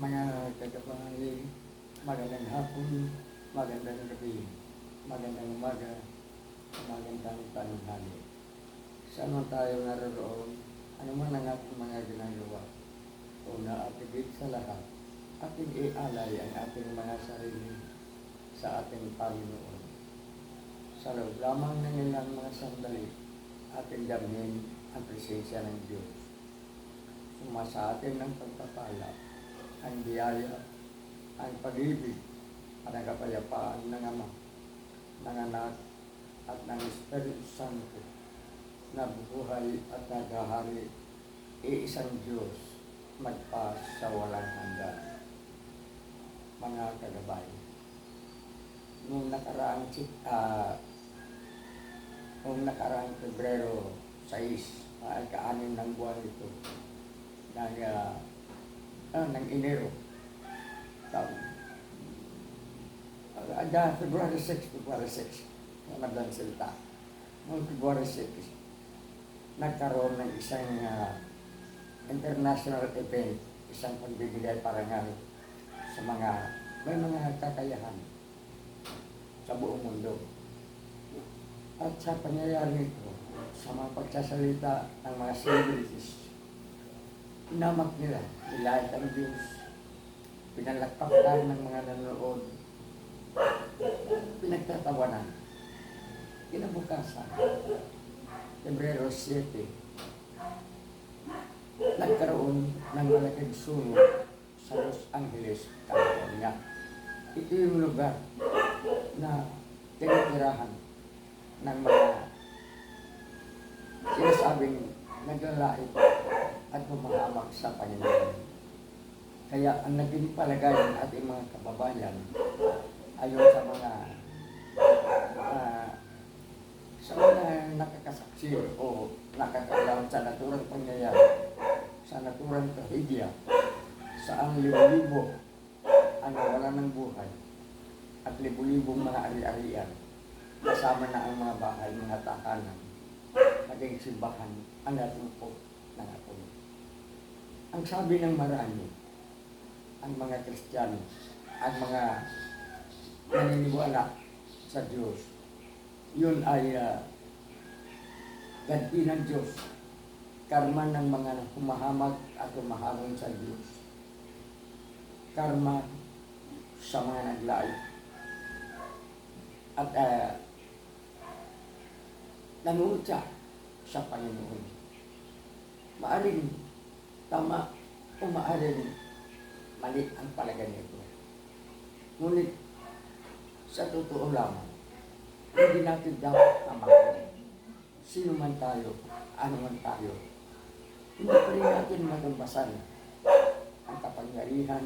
mga kagabahay, magandang hapon, magandang gabi, magandang umaga, magandang tanghali. Saan man tayo naroon, ano man ang ating mga ginagawa, una at higit sa lahat, ating ialay ang ating mga sarili sa ating Panginoon. Sa loob lamang ng ilang mga sandali, ating damhin ang presensya ng Diyos. Suma sa atin ng pagpapala, ang biyaya, ang pag-ibig, at ang kapayapaan ng Ama, ng Anak, at ng Espiritu Santo, na buhay at naghahari, iisang Diyos, magpa sa walang hanggan. Mga kagabay, nung nakaraang ah, nung nakaraang Pebrero 6, ay kaanin ng buwan ito, ng, ah, ah, ng Enero, taon. Uh, uh, February 6, February 6, Ramadan Silta. Noong February 6, nagkaroon ng isang ah, international event, isang pagbibigay parangal sa mga may mga kakayahan sa buong mundo. At sa pangyayari nito, sa mga pagsasalita ng mga celebrities, inamak nila, nilait ang Diyos, pinalakpakan ng mga nanonood, pinagtatawanan. Kinabukasan, Pebrero 7, nagkaroon ng malaking sunog sa Los Angeles, California. Ito yung lugar na tinitirahan ng mga sinasabing naglalait at humahamak sa Panginoon. Kaya ang naging palagay ng ating mga kababayan ayon sa mga ah, sa mga nakakasaksi o nakakailangan sa naturang pangyayari, sa naturang trahedya, sa ang libo-libo ang nawala ng buhay at libo-libong mga ari-arian kasama na ang mga bahay, mga tahanan, naging simbahan ang natupok ng apoy. Ang sabi ng marami, ang mga Kristiyano, ang mga naniniwala sa Diyos, yun ay uh, ganti ng Diyos, karma ng mga humahamag at humahamon sa Diyos, karma sa mga naglait. At uh, nangutya sa Panginoon. Maaring tama o maaring mali ang palagay nito. Ngunit sa totoo lamang, hindi natin dapat tamakin. Sino man tayo, ano man tayo. Hindi pa rin natin matumbasan ang kapangyarihan,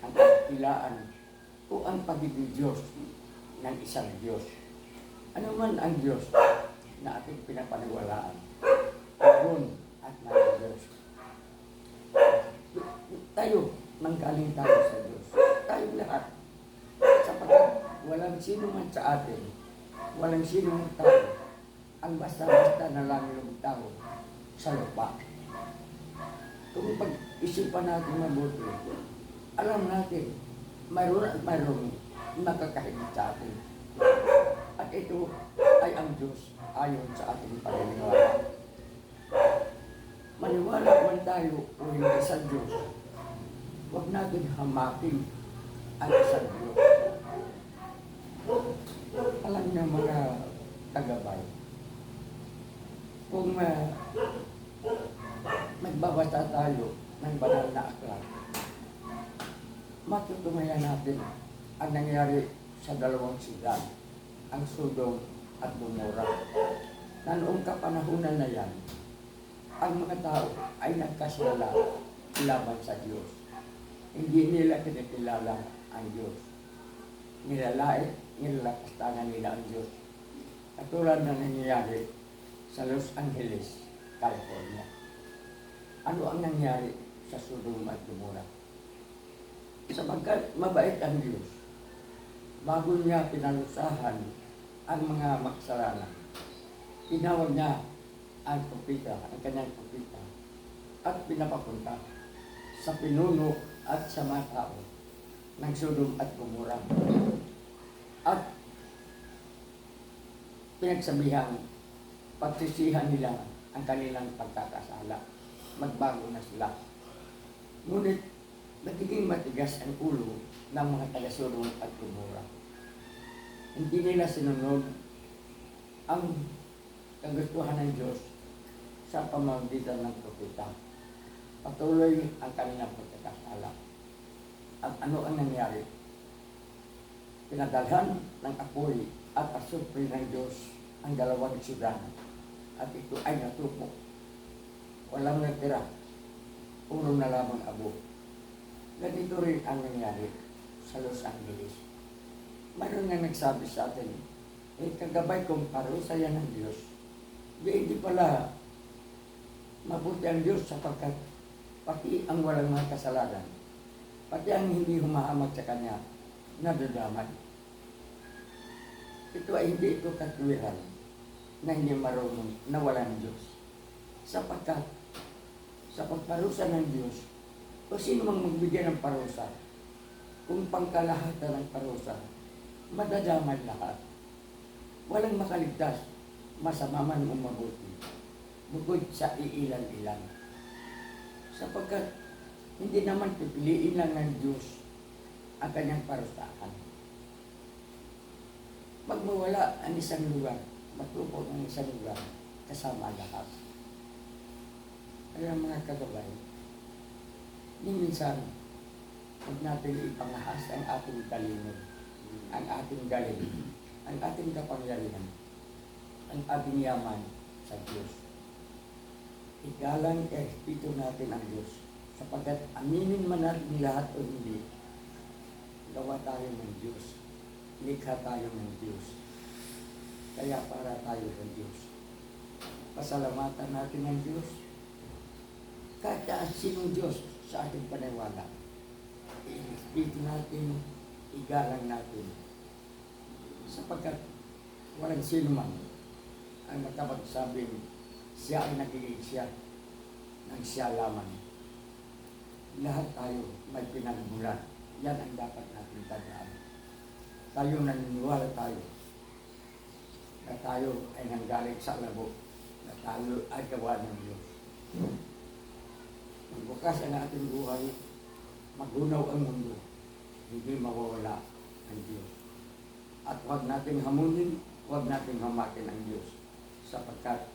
ang kapilaan, o ang pagiging Diyos ng isang Diyos. Ano man ang Diyos na ating pinapaniwalaan, Pagod at ng Diyos. Tayo, manggaling tayo sa Diyos. Tayo lahat. Sapagkat walang sino man sa atin, walang sino man tao, ang basta-basta na lang yung tao sa lupa. Kung pag-isipan natin mabuti, alam natin, mayroon at mayroon nakakahigit sa atin. At ito ay ang Diyos ayon sa ating paniniwala. Maniwala man tayo o hindi sa Diyos, huwag natin hamakin ang isang Diyos. Alam niyo mga tagabay, kung uh, nagbabasa tayo ng banal na aklat, matutunayan natin ang nangyari sa dalawang sigal, ang Sodom at Gomora. Na noong kapanahunan na yan, ang mga tao ay nagkasala laban sa Diyos. Hindi nila kinikilala ang Diyos. Nilalait, nilalapastangan nila ang Diyos. Katulad na nangyayari sa Los Angeles, California. Ano ang nangyari sa Sodom at Gomora? Sapagkat mabait ang Diyos, bago niya pinalusahan ang mga maksalanan, tinawag niya ang propita, ang kanyang propita, at pinapapunta sa pinuno at sa mga tao ng Sodom at Gomorrah. At pinagsabihan, pagsisihan nila ang kanilang pagkakasala. Magbago na sila. Ngunit nagiging matigas ang ulo ng mga taga Sodom at Gomorrah. Hindi nila sinunod ang kagustuhan ng Diyos sa pamamagitan ng propeta. Patuloy ang kanilang pagkakasala. At ano ang nangyari? Pinadalhan ng apoy at asupre ng Diyos ang dalawang siyudad at ito ay natupok. Walang natira. Puro na lamang abo. Ganito rin ang nangyari sa Los Angeles. Mayroon nga nagsabi sa atin, eh kagabay kong parusa yan ng Diyos. Di, hindi pala mabuti ang Diyos sapagkat pati ang walang mga kasalanan, pati ang hindi humahamag sa Kanya, nadadamay. Ito ay hindi ito katwiran na hindi marunong na wala ng Diyos. Sapagkat sa pagparusa ng Diyos, o sino mang magbigay ng parusa, kung pangkalahatan ng parusa, madadamay lahat. Walang makaligtas, masama man o mabuti, bukod sa iilan-ilan. Sapagkat hindi naman pipiliin lang ng Diyos ang kanyang parusahan. Pag mawala ang isang lugar, matupok ang isang lugar, kasama lahat. Kaya mga kagabay, ni minsan, huwag natin ipangahas ang ating talino, ang ating galing, ang ating kapangyarihan, ang ating yaman sa Diyos. Igalang espiritu natin ang Diyos, sapagkat aminin man natin lahat o hindi, gawa tayo ng Diyos, likha tayo ng Diyos, kaya para tayo ng Diyos. Pasalamatan natin ng Diyos, kahit sinong Diyos sa ating paniwala, i-espiritu natin, igalang natin, sapagkat walang sino man ang makapagsabing siya ay nagiging siya ng siya lamang. Lahat tayo may pinagbulan. Yan ang dapat natin tandaan. Tayo naniniwala tayo na tayo ay nanggaling sa labo, na tayo ay gawa ng Diyos. Magbukas ang ating buhay, magunaw ang mundo, hindi mawawala ang Diyos. At huwag nating hamunin, huwag nating hamakin ang Diyos. Sapagkat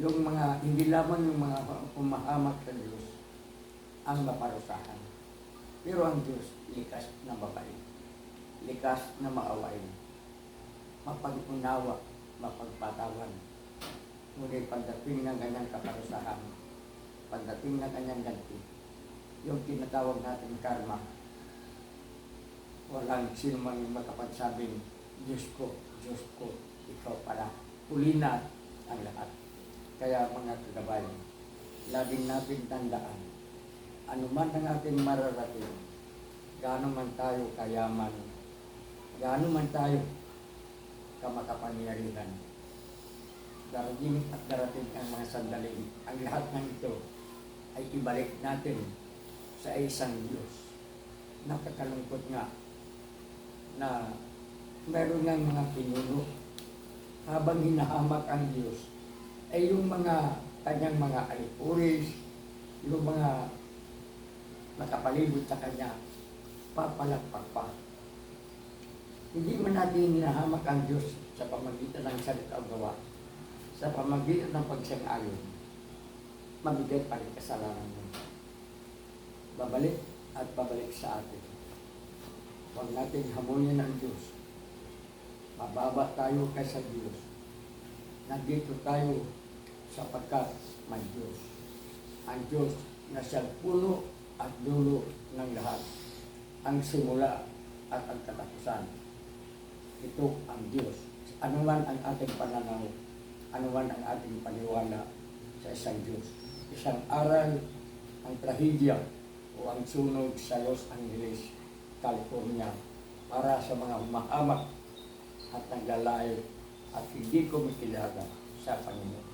yung mga, hindi lamang yung mga pumahamak sa Diyos ang maparusahan. Pero ang Diyos, likas na mabait. Likas na maawain. Mapag-unawa, mapagpatawan. Ngunit pagdating ng kanyang kaparusahan, pagdating ng kanyang ganti, yung tinatawag natin karma, walang sino man yung makapagsabing, Diyos ko, Diyos ko, ikaw pala. Huli na ang lahat. Kaya mga kagabayan, laging natin tandaan, ano man ang ating mararating, gaano man tayo kayaman, gaano man tayo kamakapangyarihan, darating at darating ang mga sandali, ang lahat ng ito ay ibalik natin sa isang Diyos. Nakakalungkot nga na meron ng mga pinuno habang hinahamak ang Diyos ay yung mga kanyang mga alipuris, yung mga nakapalibot sa kanya, papalakpak pa. Hindi man natin hinahamak ang Diyos sa pamagitan ng salita o gawa, sa pamagitan ng pagsang-ayon, mabigat pa rin kasalanan mo. Babalik at babalik sa atin. Huwag natin hamunin ang Diyos. Mababa tayo kaysa Diyos. Nandito tayo sapagkat may Diyos. Ang Diyos na siyang puno at dulo ng lahat. Ang simula at ang katapusan. Ito ang Diyos. Ano man ang ating pananaw, ano ang ating paniwala sa isang Diyos. Isang aral, ang trahedya o ang sunog sa Los Angeles, California para sa mga humahamak at naglalayo at hindi kumikilala sa Panginoon.